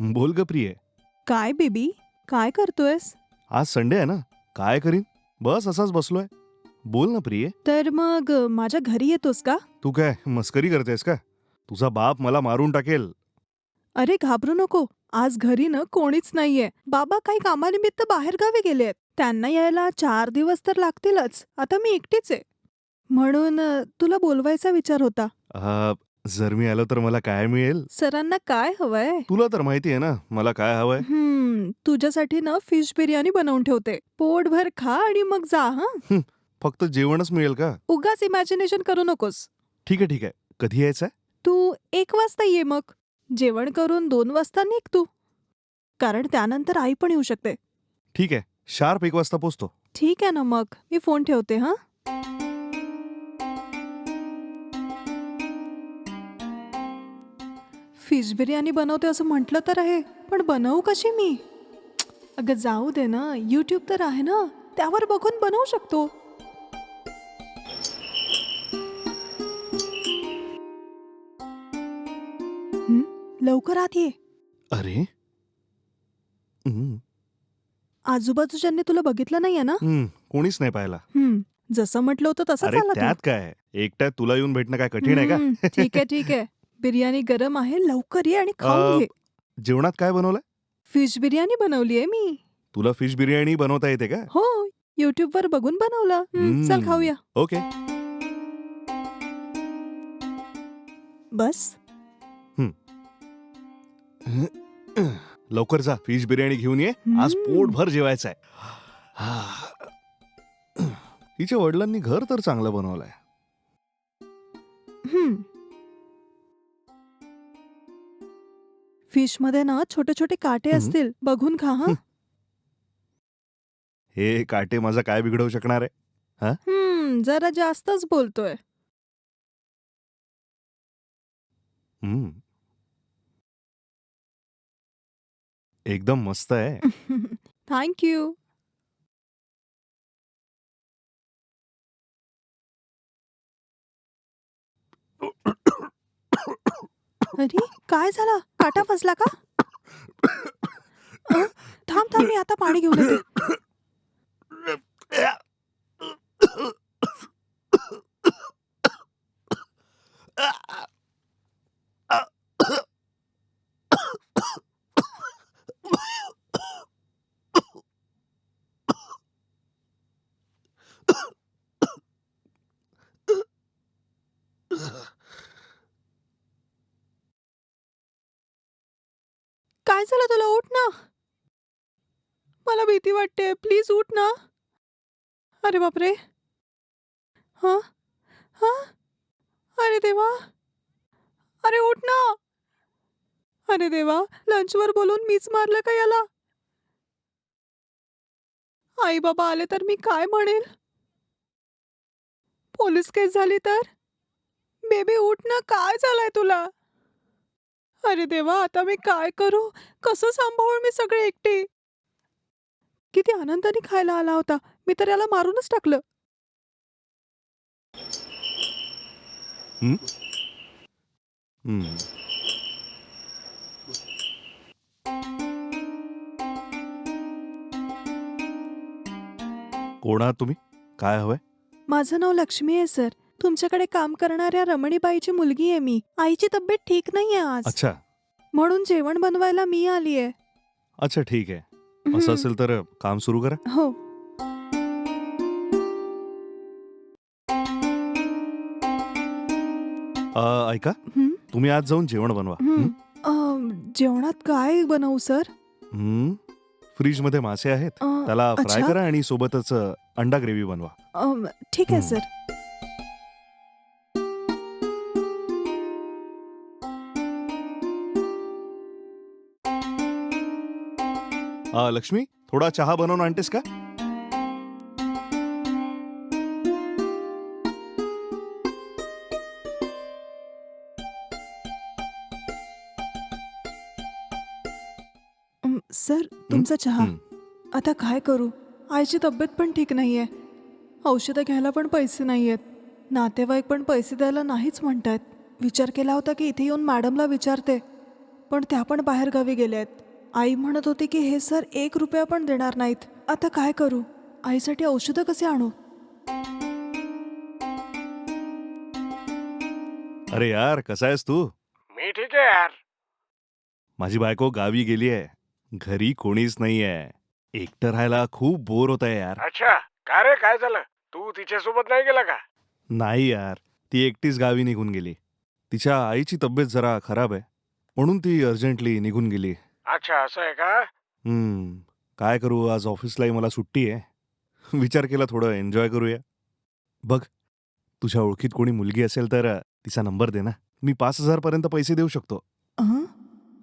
बोल ग प्रिये. काय बेबी? काय करतोयस? आज संडे आहे ना. काय करीन? बस असाच बसलोय. बोल ना प्रिये. तर मग माझ्या घरी येतोस का? तू काय मस्करी करतेस का? तुझा बाप मला मारून टाकेल. अरे घाबरू नको. आज घरी ना कोणीच नाहीये. बाबा काही कामानिमित्त बाहेर गावी गेलेत. त्यांना यायला चार दिवस तर लागतीलच. आता मी एकटीच आहे. म्हणून अ, तुला बोलवायचा विचार होता. जर मी आलो तर मला काय मिळेल? सरांना काय हवंय? तुला तर माहिती आहे ना मला काय हवंय? हम्म तुझ्यासाठी ना फिश बिर्याणी बनवून ठेवते. पोटभर खा आणि मग जा हा. फक्त जेवणच मिळेल का? उगाच इमॅजिनेशन करू नकोस. ठीक आहे ठीक आहे. कधी यायचंय? तू एक वाजता ये मग. जेवण करून दोन वाजता निघ तू. कारण त्यानंतर आई पण येऊ शकते. ठीक आहे. शार्प एक वाजता पोचतो. ठीक आहे ना मग. मी फोन ठेवते हा? फिश बिर्याणी बनवते असं म्हटलं तर आहे पण बनवू कशी मी? अगं जाऊ दे ना. यूट्यूब तर आहे ना. त्यावर बघून बनवू शकतो. हं? लवकर आत ये. अरे? हम्म, आजूबाजूच्यांनी तुला बघितलं नाहीये ना? हम्म, कोणीच नाही पाहिला. जसं म्हटलं होतं तसं अरे झालं तू. त्यात काय? एकट्यात तुला येऊन भेटणं काय कठीण आहे का? ठीक आहे ठीक आहे. बिर्याणी गरम आहे लवकर ये आणि खाऊन अ, घे. जेवणात काय बनवलंय? फिश बिर्याणी बनवली आहे मी. तुला फिश बिर्याणी बनवता येते का? हो युट्यूब वर बघून बनवलं. चल हम्म. खाऊया. ओके. बस. लवकर जा फिश बिर्याणी घेऊन ये. आज हम्म. पोटभर जेवायचं आहे तिच्या वडिलांनी घर तर चांगलं बनवलंय. फिशमध्ये ना छोटे छोटे काटे. असतील. बघून खा हा. हं. हे काटे माझा काय बिघडवू शकणार आहे? हम्म जरा जास्तच बोलतोय. हम्म. एकदम मस्त आहे. थँक्यू अरे काय झालं? काटा फसला का? अ, थांब थांब मी आता पाणी घेऊन येते. काय झालं तुला? उठ ना. मला भीती वाटते प्लीज उठ ना. अरे बापरे. हा? हा? अरे देवा. अरे उठ ना. अरे देवा लंचवर बोलून मीच मारलं का याला? आई बाबा आले तर मी काय म्हणेल? पोलीस केस झाली तर? बेबी उठ ना काय झालंय तुला? अरे देवा आता मी काय करू? कसं सांभाळू मी सगळे एकटे? किती आनंदाने खायला आला होता. मी तर याला मारूनच टाकलं. कोण आहात तुम्ही? काय हवंय? माझं नाव लक्ष्मी आहे सर. तुमच्याकडे काम करणाऱ्या रमणीबाईची मुलगी आहे मी. आईची तब्येत ठीक नाहीये आज. अच्छा. म्हणून जेवण बनवायला मी आलीये. अच्छा ठीक आहे. असं असेल तर काम सुरू करा. हो. अ, ऐका. हं? तुम्ही आज जाऊन जेवण बनवा. हं. अं, जेवणात काय बनवू सर? फ्रीजमध्ये मासे आहेत. अं, त्याला फ्राय अच्छा. करा आणि सोबतच अ, अंडा ग्रेव्ही बनवा. अं, ठीक आहे हं. सर. अ, लक्ष्मी थोडा चहा बनवून आणतेस का? सर तुमचा चहा. हं. आता काय करू? आईची तब्येत पण ठीक नाही आहे औषधं घ्यायला पण पैसे नाही आहेत नातेवाईक पण पैसे द्यायला नाहीच म्हणतायत. विचार केला होता की इथे येऊन मॅडमला विचारते. पण त्या पण बाहेरगावी गेल्या आहेत आई म्हणत होती की हे सर एक रुपया पण देणार नाहीत. आता काय करू? आईसाठी औषधं कसे आणू? अरे यार कसा आहेस तू? मी ठीक आहे यार. माझी बायको गावी गेली आहे. घरी कोणीच नाही आहे. एकटं राहायला खूप बोर होत आहे यार. अच्छा का रे? काय झालं? तू तिच्यासोबत नाही गेला का? नाही यार ती एकटीच गावी निघून गेली. तिच्या आईची तब्येत जरा खराब आहे. म्हणून ती अर्जंटली निघून गेली. अच्छा असं आहे का? हम्म, काय करू आज ऑफिसलाही मला सुट्टी आहे. विचार केला थोडं एन्जॉय करूया. बघ तुझ्या ओळखीत कोणी मुलगी असेल तर अ, तिचा नंबर दे ना. मी पाच हजार पर्यंत पैसे देऊ शकतो. अं?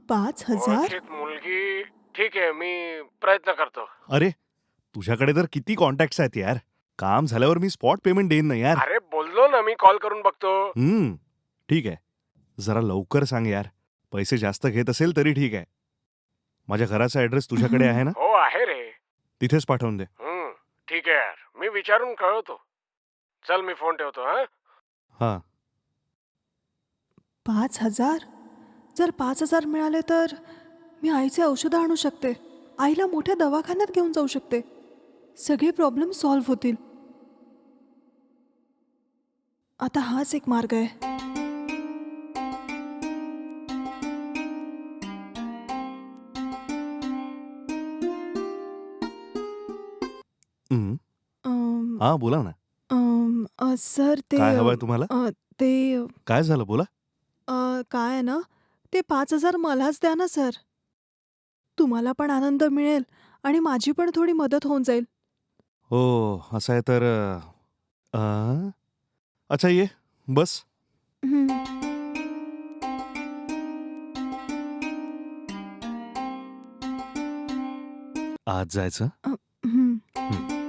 पाच हजार? ओळखीत मुलगी? ठीक आहे मी प्रयत्न करतो. अरे तुझ्याकडे तर किती कॉन्टॅक्ट्स आहेत यार. काम झाल्यावर मी स्पॉट पेमेंट देईन ना यार. अरे बोललो ना मी कॉल करून बघतो. हम्म ठीक आहे. जरा लवकर सांग यार. पैसे जास्त घेत असेल तरी ठीक आहे. माझ्या घराचा ऍड्रेस तुझ्याकडे आहे ना? हो आहे रे. तिथेच पाठवून दे. हम्म ठीक आहे यार. मी विचारून कळवतो. चल मी फोन ठेवतो हा? हा. पाच हजार? जर पाच हजार मिळाले तर मी आईचे औषधं आणू शकते. आईला मोठ्या दवाखान्यात घेऊन जाऊ शकते. सगळे प्रॉब्लेम सॉल्व्ह होतील. आता हाच एक मार्ग आहे. हा बोला ना. अ, सर ते काय हवंय तुम्हाला? अ, ते काय झालं? बोला. अ, काय आहे ना ते पाच हजार मलाच द्या ना सर. तुम्हाला पण आनंद मिळेल आणि माझी पण थोडी मदत होऊन जाईल. हो असं आहे तर अ, अ, अच्छा ये बस. हं. आज जायचं? हं.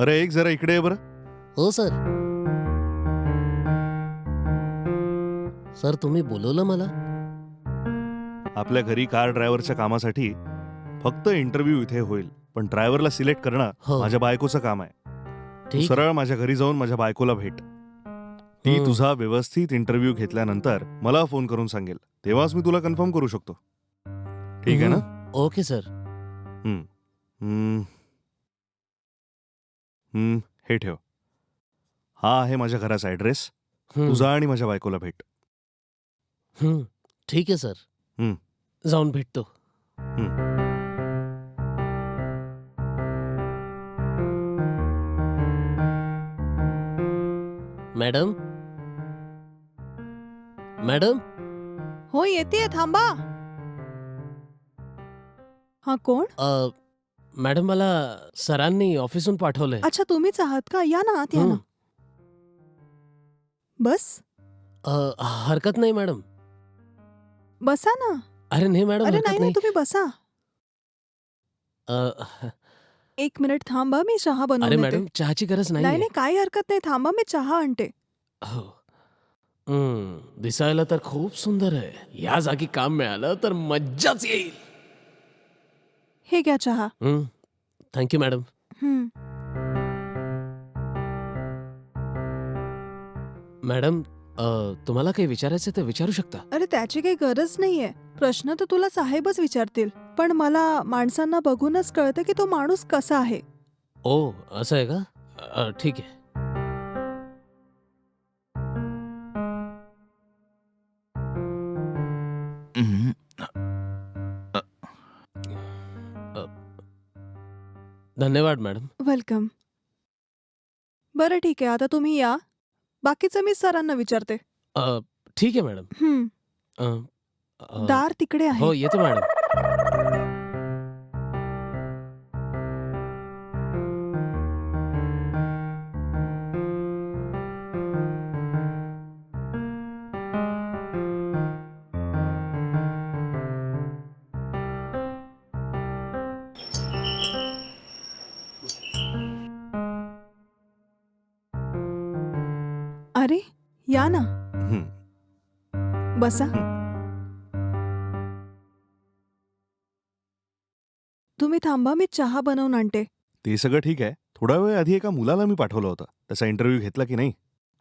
अरे एक जरा इकडे ये बरं. हो सर. सर तुम्ही बोलवलं मला? आपल्या घरी कार ड्रायव्हरच्या कामासाठी फक्त इंटरव्ह्यू इथे होईल पण ड्रायव्हरला सिलेक्ट करणं हो. माझ्या बायकोचं काम आहे. तू ठीक. सरळ माझ्या घरी जाऊन माझ्या बायकोला भेट. ती हं. तुझा व्यवस्थित इंटरव्ह्यू घेतल्यानंतर मला फोन करून सांगेल. तेव्हाच मी तुला कन्फर्म करू शकतो. ठीक आहे ना? Okay sir. हम्म. हम्म, हे ठेव. हा आहे माझ्या घराचा ऍड्रेस हं, तुझा आणि माझ्या बायकोला भेट. हं, ठीक आहे सर. हं. जाऊन भेटतो. मॅडम? मॅडम? हो येते थांबा. हा कोण? अ, मॅडम मला सरांनी ऑफिसून पाठवलंय. अच्छा तुम्हीच आहात का? या ना आत या ना. हं. बस. अ, हरकत नाही मॅडम. बसा ना. अरे नाही मॅडम अरे हरकत नाही नाही नाही. तुम्ही बसा. अ, एक मिनिट थांबा मी चहा अरे बनवून मॅडम येते चहाची गरज नाही नाही नाही काही हरकत नाही थांबा मी चहा आणते. हो. हम्म, दिसायला तर खूप सुंदर आहे. या जागी काम मिळालं तर मज्जाच येईल. हे घ्या चहा. थँक्यू मॅडम हं. मॅडम अ, तुम्हाला काही विचारायचं तर विचारू शकता? अरे त्याची काही गरज नाहीये. प्रश्न तर तुला साहेबच विचारतील. पण मला माणसांना बघूनच कळतं की तो माणूस कसा आहे. ओ असं आहे का? अ, ठीक आहे. धन्यवाद मॅडम. वेलकम. बरं ठीक आहे. आता तुम्ही या. बाकीचं मी सरांना विचारते. अ, ठीक आहे मॅडम. हं. अ, अ, दार तिकडे हो आहे येतो मॅडम. बसा तुम्ही थांबा मी चहा बनवून आणते. ते सगळं ठीक आहे. थोडा वेळ आधी एका मुलाला मी पाठवलं होतं. त्याचा इंटरव्ह्यू घेतला की नाही?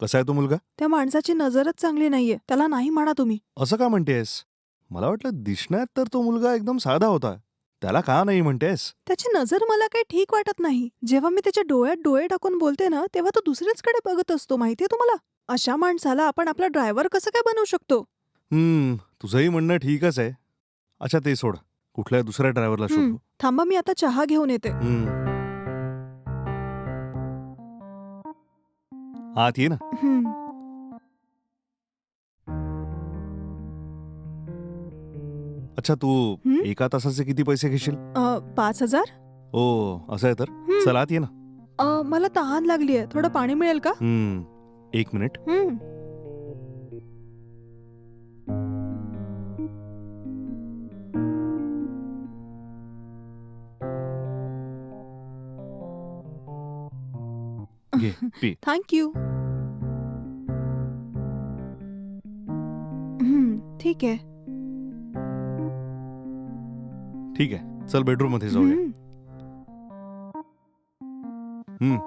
कसा आहे तो मुलगा? त्या माणसाची नजरच चांगली नाहीये. त्याला नाही म्हणा तुम्ही. असं का म्हणतेस? मला वाटलं दिसण्यात तर तो मुलगा एकदम साधा होता. त्याला का नाही म्हणतेस? त्याची नजर मला काही ठीक वाटत नाही. जेव्हा मी त्याच्या डोळ्यात डोळे टाकून बोलते ना तेव्हा तो दुसऱ्याचकडे बघत असतो. माहितीये तुम्हाला? अशा माणसाला आपण आपला ड्रायव्हर कसं काय बनवू शकतो? हम्म तुझंही म्हणणं ठीकच आहे अच्छा ते सोड कुठल्या दुसऱ्या ड्रायव्हरला हम्म. शोधू थांबा मी आता चहा घेऊन येते हम्म. आत ये ना. अच्छा तू? एका तासाचे किती पैसे घेशील अ, पाच हजार ओ असं आहे तर. चल आत ये ना अ, मला तहान लागली आहे थोडं पाणी मिळेल का हम्म. एक मिनिट हम्म. पी थँक्यू हम्म, ठीक आहे. ठीक आहे. चल बेडरूममध्ये जाऊया हम्म.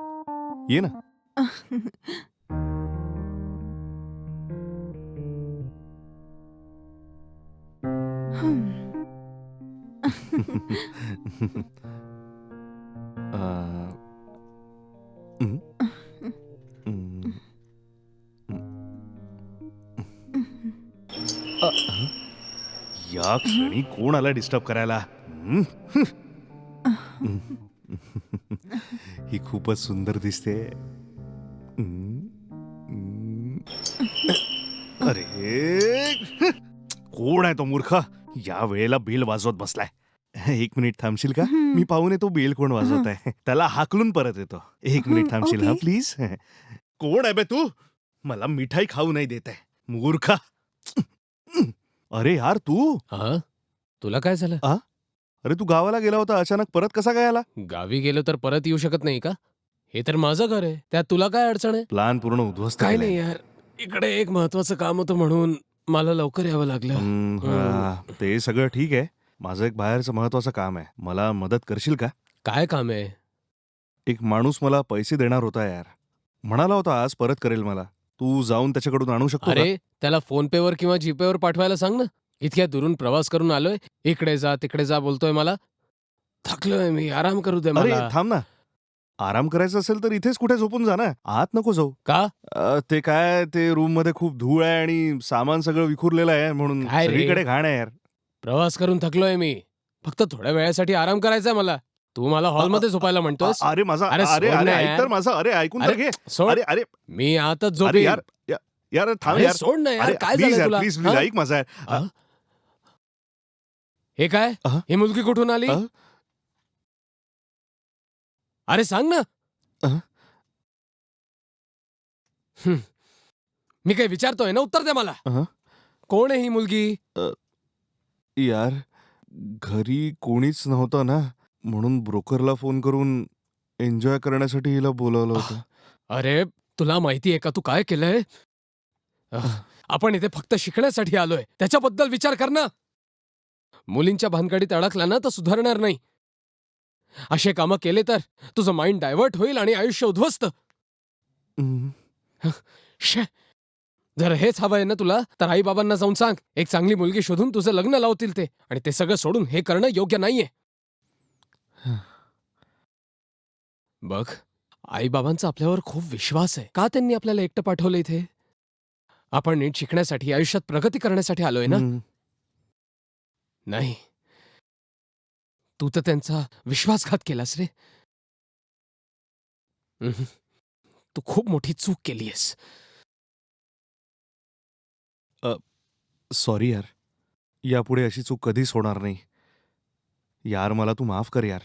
ये ना. हम्म. क्षणी कोण आला डिस्टर्ब करायला? हं? खूपच सुंदर दिसते. अरे कोण आहे तो मूर्ख? या वेळेला बेल वाजवत बसलाय. एक मिनिट थांबशील का. मी पाहून येतो बेल कोण वाजवत आहे. त्याला हाकलून परत येतो. एक मिनिट थांबशील हा ओके. प्लीज. कोण आहे बे तू? मला मिठाई खाऊ नाही देत आहे. मूर्खा. अरे यार तू? हा? तुला काय झालं? अरे तू गावाला गेला होता अचानक परत कसा काय आला? गावी गेलो तर परत येऊ शकत नाही का? हे तर माझं घर आहे त्यात तुला काय अडचण आहे? प्लान पूर्ण उद्ध्वस्त काय. नाही यार इकडे एक महत्वाचं काम होतं म्हणून मला लवकर यावं लागलं. हा, ते सगळं ठीक आहे. माझं एक बाहेरचं महत्वाचं काम आहे. मला मदत करशील का? काय काम आहे? एक माणूस मला पैसे देणार होता यार. म्हणाला होता आज परत करेल मला. तू जाऊन त्याच्याकडून आणू शकतो का? अरे त्याला फोन पे वर किंवा जीपे वर पाठवायला सांग ना. इतक्या दुरून प्रवास करून आलोय. इकडे जा तिकडे जा बोलतोय मला. थकलोय मी. आराम करू दे अरे मला. थांब ना. आराम करायचा असेल तर इथेच कुठे झोपून जा ना. आत नको जाऊ. का? अ, ते काय ते रूममध्ये खूप धूळ आहे आणि सामान सगळं विखुरलेलं आहे म्हणून काय रे? सगळीकडे घाण आहे यार. प्रवास करून थकलोय मी. फक्त थोड्या वेळासाठी आराम करायचा मला. तू मला हॉलमध्ये झोपायला म्हणतोस अरे माझा अरे अरे सोड अरे ना ऐक यार. तर माझा अरे ऐकून तर अरे, घे सोड अरे अरे मी आताच अरे झोपेन यार या- यार थांब यार सोड ना यार अरे काय प्लीज झालं यार तुला प्लीज प्लीज हा? ऐक माझा यार. हा? हे काय अह? ही मुलगी कुठून आली अह? अरे सांग ना अह? हं. मी काय विचारतोय ना उत्तर दे मला अह? कोण आहे ही मुलगी यार घरी कोणीच नव्हतं ना म्हणून ब्रोकरला फोन करून एन्जॉय करण्यासाठी हिला बोलवलं होतं. अरे तुला माहिती आहे का तू काय केलंय? अह, आपण इथे फक्त शिकण्यासाठी आलोय. त्याच्याबद्दल विचार कर ना. मुलींच्या भानगडीत अडकला ना तर सुधारणार नाही. असे कामं केले तर तुझं माइंड डायव्हर्ट होईल आणि आयुष्य उद्ध्वस्त. हम्म. शे. जर हेच हवंय ना तुला? तर आई बाबांना जाऊन सांग. एक चांगली मुलगी शोधून तुझं लग्न लावतील ते. आणि ते सगळं सोडून हे करणं योग्य नाहीये. बघ आई बाबांचा आपल्यावर खूप विश्वास आहे. का त्यांनी आपल्याला एकटं पाठवलं इथे? आपण नीट शिकण्यासाठी आयुष्यात प्रगती करण्यासाठी आलोय ना? हम्म. नाही. तू तर त्यांचा विश्वासघात केलास रे. उम्हम. तू खूप मोठी चूक केलीयस. सॉरी यार. यापुढे अशी चूक कधीच होणार नाही. यार मला तू माफ कर यार.